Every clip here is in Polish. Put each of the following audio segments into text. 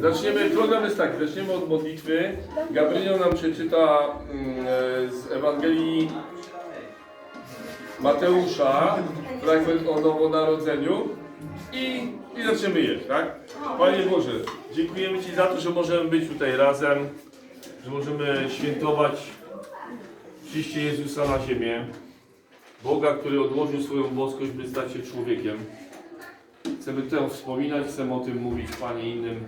Zaczniemy, program jest taki, zaczniemy od modlitwy. Gabriel nam przeczyta mm, e, z Ewangelii Mateusza fragment o nowonarodzeniu i, i zaczniemy jeść, tak? Panie Boże, dziękujemy Ci za to, że możemy być tutaj razem, że możemy świętować przyjście Jezusa na ziemię. Boga, który odłożył swoją boskość, by stać się człowiekiem. Chcemy to wspominać, chcemy o tym mówić Panie innym.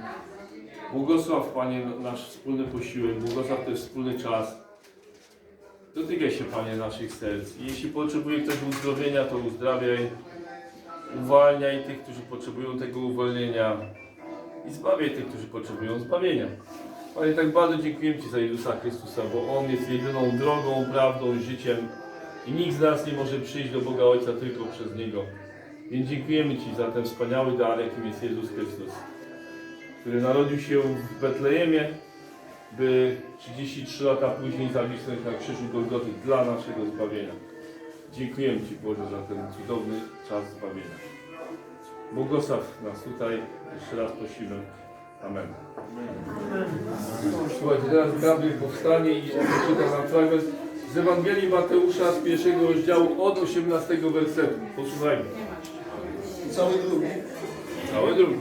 Błogosław Panie nasz wspólny posiłek, błogosław też wspólny czas. Dotykaj się Panie naszych serc. Jeśli potrzebuje ktoś uzdrowienia, to uzdrawiaj. Uwalniaj tych, którzy potrzebują tego uwolnienia. I zbawiaj tych, którzy potrzebują zbawienia. Panie, tak bardzo dziękuję Ci za Jezusa Chrystusa, bo On jest jedyną drogą, prawdą, życiem. I nikt z nas nie może przyjść do Boga Ojca tylko przez Niego. Więc dziękujemy Ci za ten wspaniały dar, jakim jest Jezus Chrystus, który narodził się w Betlejemie, by 33 lata później zawisnąć na krzyżu Golgoty dla naszego zbawienia. Dziękujemy Ci Boże za ten cudowny czas zbawienia. Błogosław nas tutaj, jeszcze raz prosimy. Amen. Słuchajcie, teraz Gabriel powstanie i przeczyta nam fragment z Ewangelii Mateusza z pierwszego rozdziału od 18 wersetu. Posłuchajmy. Cały drugi. Cały drugi.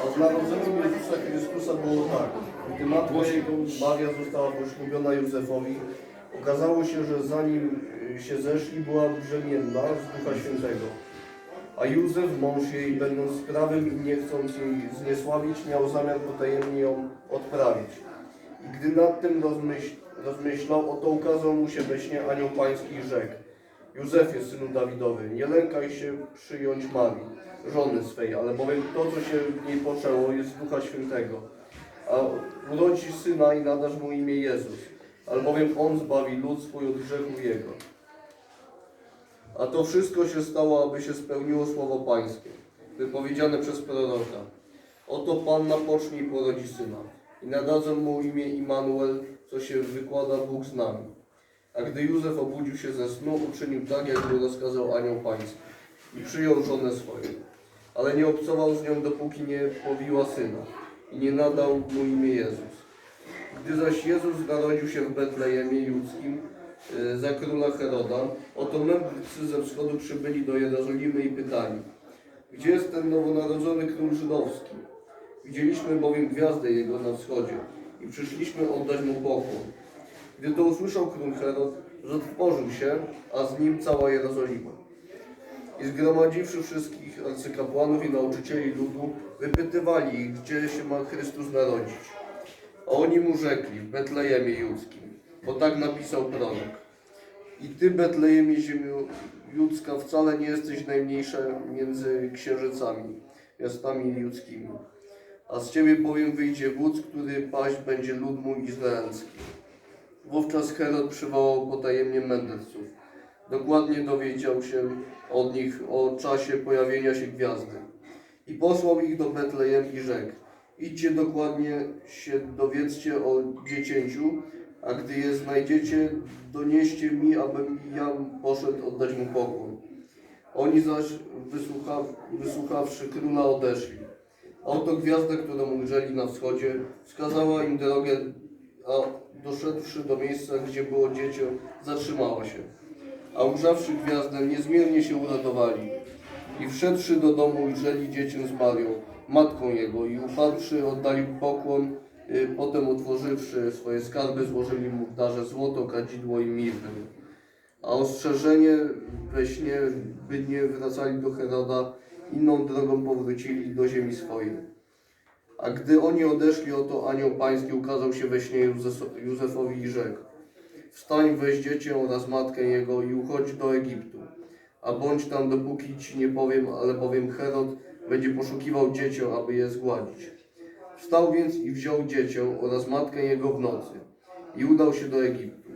A z narodzeniem Jezusa Chrystusa było tak. Gdy matka jego Maria została poślubiona Józefowi, okazało się, że zanim y, się zeszli, była brzemienna z Ducha Świętego. A Józef, mąż jej, będąc prawym i nie chcąc jej zniesławić, miał zamiar potajemnie ją odprawić. I gdy nad tym rozmyśl, rozmyślał, oto ukazał mu się we śnie anioł pański i rzekł Józefie, synu Dawidowy, nie lękaj się przyjąć Marii, żony swej, ale bowiem to, co się w niej poczęło, jest Ducha Świętego. A urodzi syna i nadasz mu imię Jezus, albowiem On zbawi lud swój od grzechu jego. A to wszystko się stało, aby się spełniło słowo Pańskie, wypowiedziane przez proroka. Oto Panna pocznie i porodzi syna i nadadzą mu imię Immanuel, co się wykłada Bóg z nami. A gdy Józef obudził się ze snu, uczynił tak, jak mu rozkazał anioł pański i przyjął żonę swoją. Ale nie obcował z nią, dopóki nie powiła syna i nie nadał mu imię Jezus. Gdy zaś Jezus narodził się w Betlejemie Judzkim y, za króla Heroda, oto mędrcy ze wschodu przybyli do Jerozolimy i pytali, gdzie jest ten nowonarodzony król żydowski? Widzieliśmy bowiem gwiazdę jego na wschodzie i przyszliśmy oddać mu pokłon. Gdy to usłyszał król Herod, zatrwożył się, a z nim cała Jerozolima. I zgromadziwszy wszystkich arcykapłanów i nauczycieli ludu, wypytywali ich, gdzie się ma Chrystus narodzić. A oni mu rzekli, w Betlejemie Judzkim, bo tak napisał prorok. I ty, Betlejemie, ziemiu judzka, wcale nie jesteś najmniejsza między księżycami, miastami judzkimi. A z ciebie bowiem wyjdzie wódz, który paść będzie lud mój izraelski. Wówczas Herod przywołał potajemnie mędrców. Dokładnie dowiedział się od nich o czasie pojawienia się gwiazdy. I posłał ich do Betlejem i rzekł, idźcie dokładnie się dowiedzcie o dziecięciu, a gdy je znajdziecie, donieście mi, abym ja poszedł oddać mu pokłon. Oni zaś, wysłucha, wysłuchawszy króla, odeszli. Oto gwiazda, którą ujrzeli na wschodzie, wskazała im drogę, a doszedłszy do miejsca, gdzie było dziecię, zatrzymała się. A ujrzawszy gwiazdę, niezmiernie się uradowali. I wszedłszy do domu, ujrzeli dziecię z Marią, matką jego, i upadłszy, oddali pokłon, y, potem otworzywszy swoje skarby, złożyli mu w darze złoto, kadzidło i mirrę. A ostrzeżenie we śnie, by nie wracali do Heroda, inną drogą powrócili do ziemi swojej. A gdy oni odeszli, oto anioł pański ukazał się we śnie Józef- Józefowi i rzekł Wstań, weź dziecię oraz matkę jego i uchodź do Egiptu. A bądź tam, dopóki ci nie powiem, ale bowiem Herod będzie poszukiwał dziecię, aby je zgładzić. Wstał więc i wziął dziecię oraz matkę jego w nocy i udał się do Egiptu.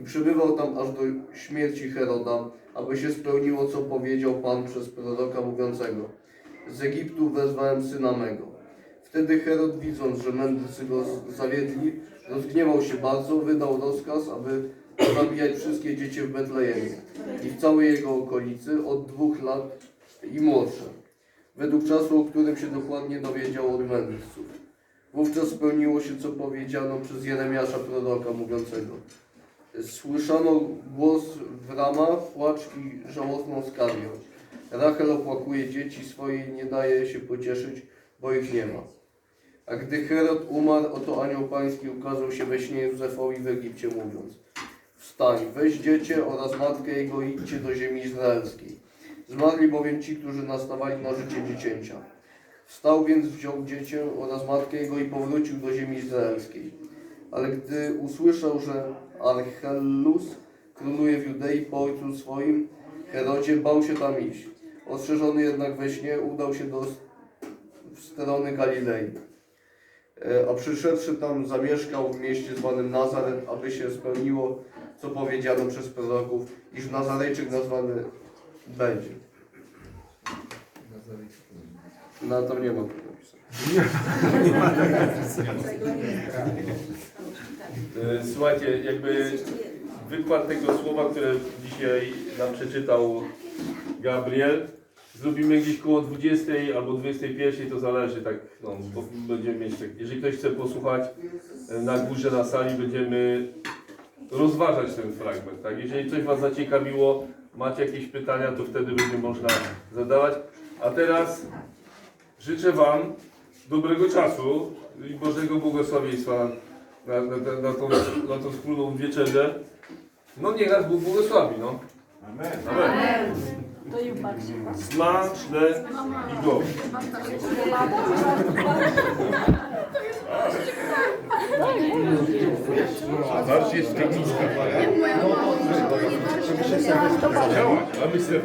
I przebywał tam aż do śmierci Heroda, aby się spełniło, co powiedział Pan przez proroka mówiącego. Z Egiptu wezwałem syna mego. Wtedy Herod, widząc, że mędrcy go zawiedli, rozgniewał się bardzo, wydał rozkaz, aby zabijać wszystkie dzieci w Betlejemie i w całej jego okolicy od dwóch lat i młodsze. według czasu, o którym się dokładnie dowiedział od mędrców. Wówczas spełniło się, co powiedziano przez Jeremiasza proroka mówiącego. Słyszano głos w ramach, płacz i żałosną skargę. Rachel opłakuje dzieci swoje i nie daje się pocieszyć, bo ich nie ma. A gdy Herod umarł, oto anioł pański ukazał się we śnie Józefowi w Egipcie, mówiąc Wstań, weź dziecię oraz matkę jego i idźcie do ziemi izraelskiej. Zmarli bowiem ci, którzy nastawali na życie dziecięcia. Wstał więc, wziął dziecię oraz matkę jego i powrócił do ziemi izraelskiej. Ale gdy usłyszał, że Archelaus króluje w Judei po ojcu swoim, Herodzie bał się tam iść. Ostrzeżony jednak we śnie udał się do strony Galilei. E, A przyszedłszy tam zamieszkał w mieście zwanym Nazaret, aby się spełniło, co powiedziano przez proroków, iż Nazarejczyk nazwany będzie. Na to nie ma tu napisane. E, Słuchajcie, jakby wykład tego słowa, które dzisiaj nam przeczytał Gabriel, zrobimy gdzieś koło 20 albo 21, to zależy, tak, no, bo będziemy mieć tak, jeżeli ktoś chce posłuchać e, na górze, na sali, będziemy rozważać ten fragment, tak, jeżeli coś Was zaciekawiło, macie jakieś pytania, to wtedy będzie można zadawać, a teraz życzę Wam dobrego czasu i Bożego błogosławieństwa na, na, na, na, tą, na tą wspólną wieczerzę. No niech nas Bóg błogosławi, no. Amen. Amen. Smaczne i go. Bardziej jest techniczka. A my się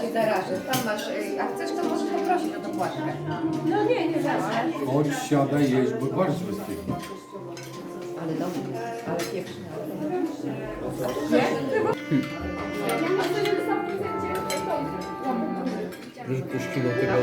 cię zarażę, tam masz, y, a chcesz to możesz poprosić o dopłatkę. No nie, nie zawsze. Chodź, siadaj, jeść, bo bardzo bezpiecznie. Ale dobrze, ale pieprzny. Że puściło tego